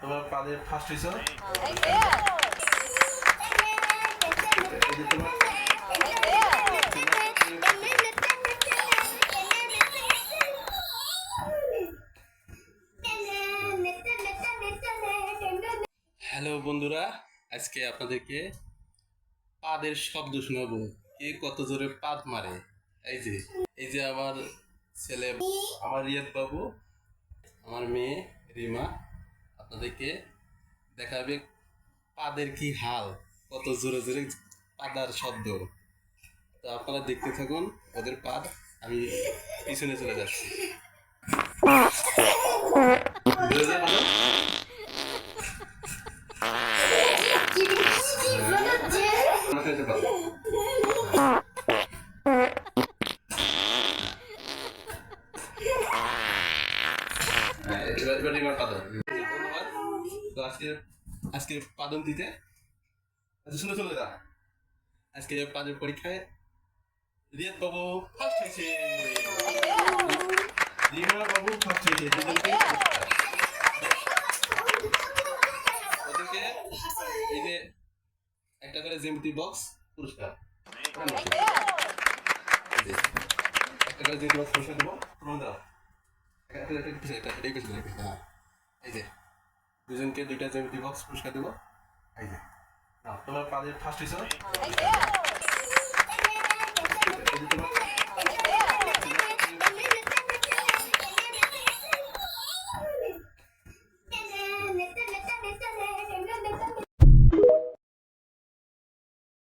তোমার first hello বন্ধুরা। আজকে আপনাদেরকে পাদের শব্দ শোনাবো। কে কত জোরে পাদ মারে? এই যে এই যে আমার ছেলে, আমার রিয়াদ বাবু, আমার মেয়ে, রিমা। আপনাদেরকে দেখাবে পাদের কি হাল কত জোরে জোরে পাদার শব্দ। তো আপনারা দেখতে থাকুন ওদের পাদ আমি পিছনে চলে যাচ্ছি। হ্যাঁ, এবার তো আজকে আজকে পাদন দিতে আচ্ছা শুনে চলে যা আজকে পাদের পরীক্ষায় রিয়াদ বাবু ফার্স্ট হয়েছে রিমা বাবু ফার্স্ট হয়েছে দুজনকে ওদেরকে এই যে একটা করে জেমতি বক্স পুরস্কার একটা করে জেমতি বক্স পুরস্কার দেবো হ্যাঁ। এই যে দুজনকে দুইটা জ্যামিতি বক্স পুরস্কার দেবো। এই যে। তোমার পাদের ফার্স্ট হয়েছে